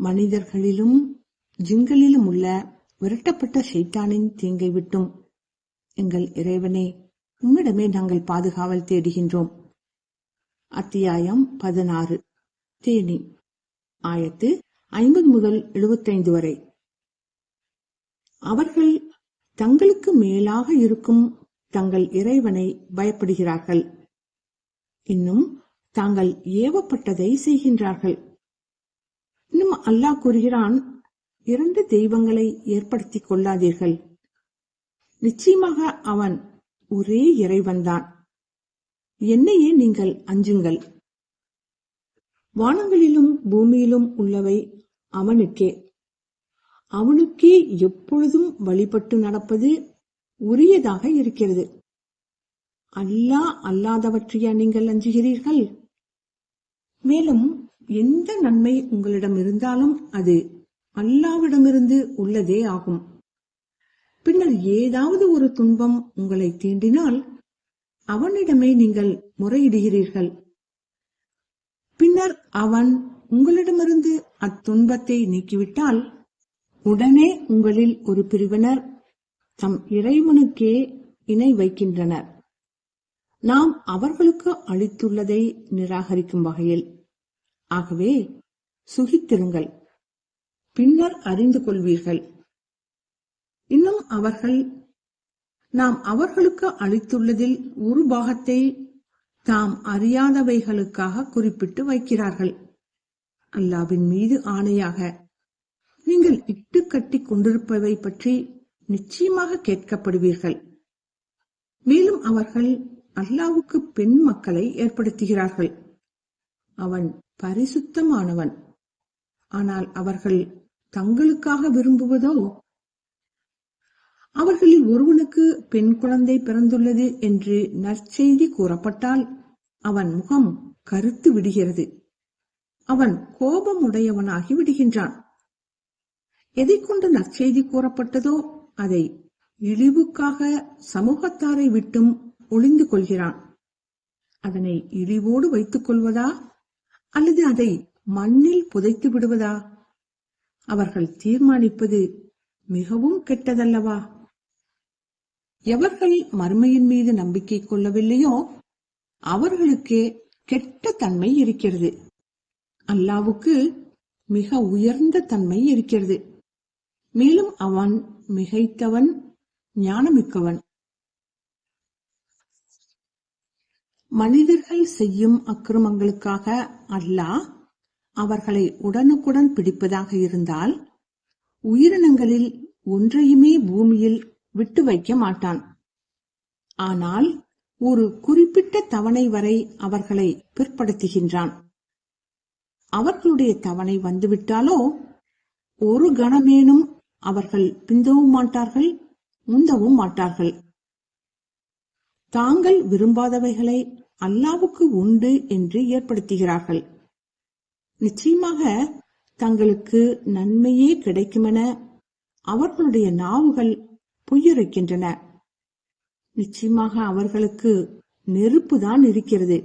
மனிதர்களிலும் ஜிங்களிலும் உள்ள விரட்டப்பட்ட சைத்தானின் தீங்கை விட்டும். எங்கள் இறைவனே உம்மிடமே நாங்கள் பாதுகாவல் தேடுகின்றோம். அத்தியாயம் பதினாறு. தேனி. ஆயத்து ஐம்பது முதல் எழுபத்தைந்து வரை. அவர்கள் தங்களுக்கு மேலாக இருக்கும் தங்கள் இறைவனை பயப்படுகிறார்கள். இன்னும் தாங்கள் ஏவப்பட்டதை செய்கின்றார்கள். இன்னும் அல்லாஹ் கூறுகிறான் இரண்டு தெய்வங்களை ஏற்படுத்திக் கொள்ளாதீர்கள். நிச்சயமாக அவன் ஒரே இறைவன்தான். என்னையே நீங்கள் அஞ்சுங்கள். வானங்களிலும் பூமியிலும் உள்ளவை அவனுக்கே. அவனுக்கே எப்பொழுதும் வழிபட்டு நடப்பது உரியதாக இருக்கிறது. அல்லாஹ் அல்லாதவற்றையா நீங்கள் அஞ்சுகிறீர்கள்? மேலும் எந்த நன்மை உங்களிடம் இருந்தாலும் அது அல்லாவிடமிருந்து உள்ளதே ஆகும். பின்னர் ஏதாவது ஒரு துன்பம் உங்களை தீண்டினால் அவனிடமே நீங்கள் முறையிடுகிறீர்கள். பின்னர் அவன் உங்களிடமிருந்து அத்துன்பத்தை நீக்கிவிட்டால் உடனே உங்களில் ஒரு பிரிவினர் தம் இறைவனுக்கே இணை வைக்கின்றனர். நாம் அவர்களுக்கு அளித்துள்ளதை நிராகரிக்கும் வகையில் ஆகவே சுகித்திருங்கள். பின்னர் அறிந்து கொள்வீர்கள். இன்னும் அவர்கள் நாம் அவர்களுக்கு அளித்துள்ளதில் ஒரு பாகத்தை தாம் அறியாதவைகளுக்காக குறிப்பிட்டு வைக்கிறார்கள். அல்லாவின் மீது ஆணையாக நீங்கள் இட்டு கட்டி கொண்டிருப்பவை பற்றி நிச்சயமாக கேட்கப்படுவீர்கள். மேலும் அவர்கள் அல்லாவுக்கு பெண் மக்களை ஏற்படுத்துகிறார்கள். அவன் பரிசுத்தமானவன். ஆனால் அவர்கள் தங்களுக்காக விரும்புவதோ? அவர்களில் ஒருவனுக்கு பெண் குழந்தை பிறந்துள்ளது என்று நற்செய்தி கூறப்பட்டால் அவன் முகம் கருத்து விடுகிறது. அவன் கோபமுடையவனாகி விடுகின்றான். எதை கொண்டு நற்செய்தி கூறப்பட்டதோ? அதை இழிவுக்காக சமூகத்தாரை விட்டும் ஒளிந்து கொள்கிறான். அதனை இழிவோடு வைத்துக் கொள்வதா? அல்லது அதை மண்ணில் புதைத்து விடுவதா? அவர்கள் தீர்மானிப்பது மிகவும் கெட்டதல்லவா? எவர்கள் மறுமையின் மீது நம்பிக்கை கொள்ளவில்லையோ அவர்களுக்கே கெட்ட தன்மை இருக்கிறது. அல்லாவுக்கு மிக உயர்ந்த தன்மை இருக்கிறது. மேலும் அவன் மிகைத்தவன் ஞானமிக்கவன். மனிதர்கள் செய்யும் அக்கிரமங்களுக்காக அல்லாஹ் அவர்களை உடனுக்குடன் பிடிப்பதாக இருந்தால் உயிரினங்களில் ஒன்றையுமே பூமியில் விட்டு வைக்க மாட்டான். ஆனால் ஒரு குறிப்பிட்ட தவணை வரை அவர்களை பிற்படுத்துகின்றான். அவர்களுடைய தவணை வந்துவிட்டாலோ ஒரு கணமேனும் அவர்கள் பிந்தவும் மாட்டார்கள் முந்தவும் மாட்டார்கள். தாங்கள் விரும்பாதவைகளை அல்லாவுக்கு உண்டு என்று ஏற்படுத்துகிறார்கள். நிச்சயமாக தங்களுக்கு நன்மையே கிடைக்குமென அவர்களுடைய நாவுகள் பொய்யுரைக்கின்றன நிச்சயமாக அவர்களுக்கு நெருப்புதான் இருக்கிறது.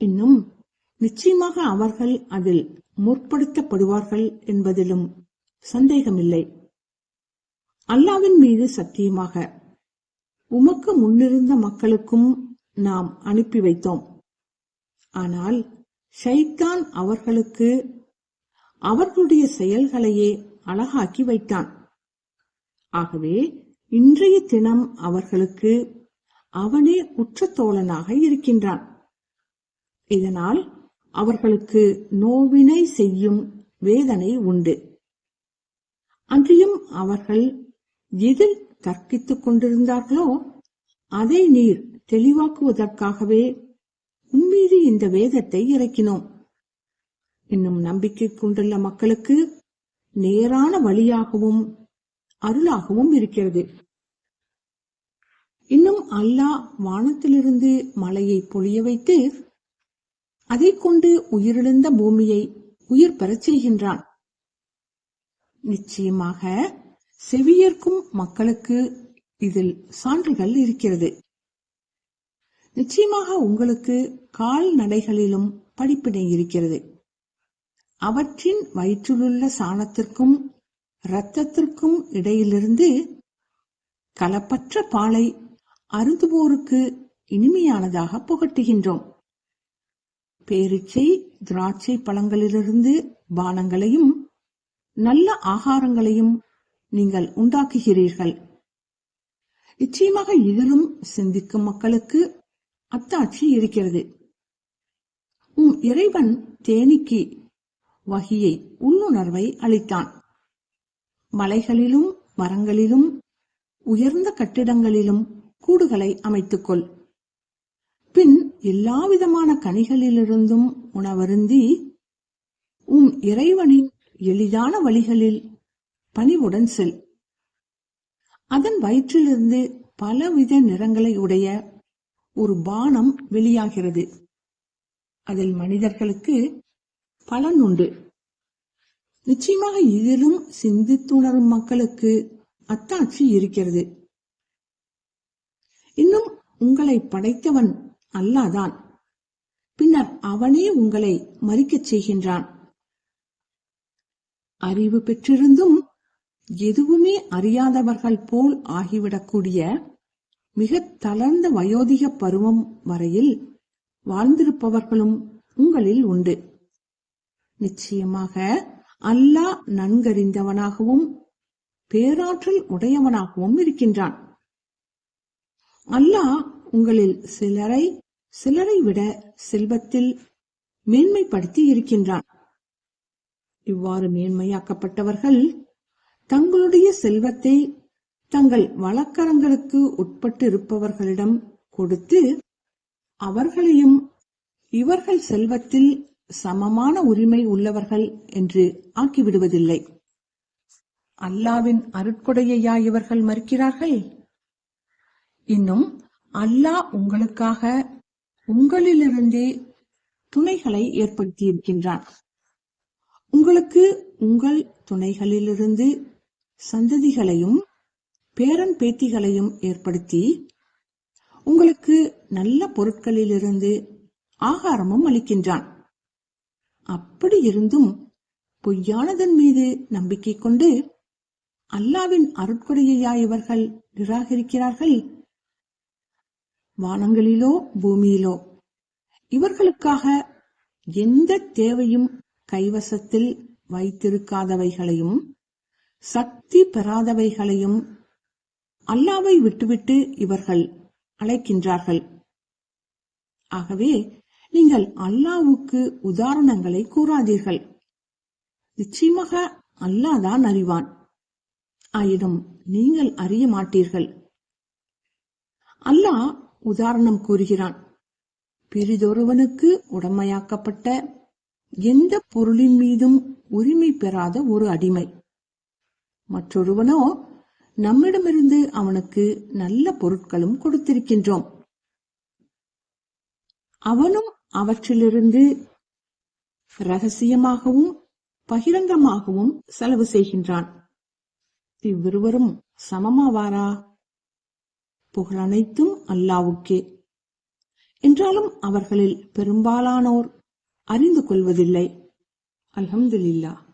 இன்னும் நிச்சயமாக அவர்கள் அதில் முற்படுத்தப்படுவார்கள் என்பதிலும் சந்தேகமில்லை. அல்லாவின் மீது சத்தியமாக உமக்கு முன்னிருந்த மக்களுக்கும் நாம் அனுப்பி வைத்தோம். ஆனால் ஷைத்தான் அவர்களுக்கு அவர்களுடைய செயல்களையே அழகாக்கி வைத்தான். ஆகவே இன்றைய தினம் அவர்களுக்கு அவனே குற்றத்தோழனாக இருக்கின்றான். இதனால் அவர்களுக்கு நோவினை செய்யும் வேதனை உண்டு. அன்றியும் அவர்கள் எதில் தர்க்கித்துக் கொண்டிருந்தார்களோ? அதை நீர் தெளிவாக்குவதற்காகவே உம்மீது இந்த வேதத்தை இறக்கினோம். இன்னும் நம்பிக்கை கொண்டுள்ள மக்களுக்கு நேரான வழியாகவும் அருளாகவும் இருக்கிறது. இன்னும் அல்லாஹ் வானத்திலிருந்து மலையை பொழிய வைத்து அதை கொண்டு உயிரிழந்த பூமியை உயிர் பெறச் செய்கின்றான். நிச்சயமாக செவியேற்கும் மக்களுக்கு இதில் சான்றுகள் இருக்கிறது. நிச்சயமாக உங்களுக்கு கால்நடைகளிலும் படிப்பினை இருக்கிறது. அவற்றின் வயிற்றிலுள்ள சாணத்திற்கும் இரத்தத்திற்கும் இடையிலிருந்து கலப்பற்ற பாலை அருந்துவோருக்கு இனிமையானதாக புகட்டுகின்றோம். பேரிச்சை திராட்சை பழங்களிலிருந்து பானங்களையும் நல்ல ஆகாரங்களையும் நீங்கள் உண்டாக்குகிறீர்கள். நிச்சயமாக இதிலும் சிந்திக்கும் மக்களுக்கு அத்தாட்சி இருக்கிறது. உம் இறைவன் தேனிக்கு வகையை உள்ளுணர்வை அளித்தான். மலைகளிலும் மரங்களிலும் உயர்ந்த கட்டிடங்களிலும் கூடுகளை அமைத்துக்கொள். பின் எல்லாவிதமான கனிகளிலிருந்தும் உணவருந்தி உம் இறைவனின் எளிதான வழிகளில் பணிவுடன் செல். அதன் வயிற்றிலிருந்து பலவித நிறங்களை உடைய ஒரு பானம் வெளியாகிறது. அதில் மனிதர்களுக்கு பலன் உண்டு. நிச்சயமாக இதிலும் சிந்தித்துணரும் மக்களுக்கு அத்தாட்சி இருக்கிறது. இன்னும் உங்களை படைத்தவன் அல்லாதான். பின்னர் அவனே உங்களை மறிக்கச் செய்கின்றான். அறிவு பெற்றிருந்தும் எதுவுமே அறியாதவர்கள் போல் ஆகிவிடக்கூடிய மிக தளர்ந்த வயோதிக பருவம் வரையில் வாழ்ந்திருப்பவர்களும் உங்களில் உண்டு. நிச்சயமாக அல்லாஹ் நன்கறிந்தவனாகவும் பேராற்றல் உடையவனாகவும் இருக்கின்றான். அல்லாஹ் உங்களில் சிலரை சிலரை விட செல்வத்தில் மேன்மைப்படுத்தி இருக்கின்றான். இவ்வாறு மேன்மையாக்கப்பட்டவர்கள் தங்களுடைய செல்வத்தை தங்கள் வழக்கரங்களுக்கு உட்பட்டு இருப்பவர்களிடம் கொடுத்து அவர்களையும் இவர்கள் செல்வத்தில் சமமான உரிமை உள்ளவர்கள் என்று ஆக்கிவிடுவதில்லை. அல்லாவின் அருட்கொடையையா இவர்கள் மறுக்கிறார்கள்? இன்னும் அல்லாஹ் உங்களுக்காக உங்களிலிருந்தே துணைகளை ஏற்படுத்தியிருக்கின்றான் உங்களுக்கு உங்கள் துணைகளிலிருந்து சந்ததிகளையும் பேரன் பேத்திகளையும் ஏற்படுத்தி உங்களுக்கு நல்ல பொருட்களிலிருந்து ஆகாரமும் அளிக்கின்றான். அப்படி இருந்தும் பொய்யானதன் மீது நம்பிக்கை கொண்டு அல்லாவின் அருட்கொடையா இவர்கள் நிராகரிக்கிறார்கள்? வானங்களிலோ பூமியிலோ இவர்களுக்காக எந்த தேவையும் கைவசத்தில் வைத்திருக்காதவைகளையும் சக்தி பெறாதவைகளையும் அல்லாவை விட்டுவிட்டு இவர்கள் அழைக்கின்றார்கள். ஆகவே நீங்கள் அல்லாவுக்கு உதாரணங்களை கூறாதீர்கள். நிச்சயமாக அல்லாதான் அறிவான். ஆயினும் நீங்கள் அறிய மாட்டீர்கள். அல்லாஹ் உதாரணம் கூறுகிறான். பிரிதொருவனுக்கு உடமையாக்கப்பட்ட எந்த பொருளின் மீதும் உரிமை பெறாத ஒரு அடிமை. மற்றொருவனோ நம்மிடமிருந்து அவனுக்கு நல்ல பொருட்களும் கொடுத்திருக்கின்றோம். அவனும் அவற்றிலிருந்து ரகசியமாகவும் பகிரங்கமாகவும் செலவு செய்கின்றான். இவ்விருவரும் சமமாவாரா? புகழனைத்தும் அல்லாவுக்கே. என்றாலும் அவர்களில் பெரும்பாலானோர் அறிந்து கொள்வதில்லை. அல்ஹம்துலில்லாஹ்.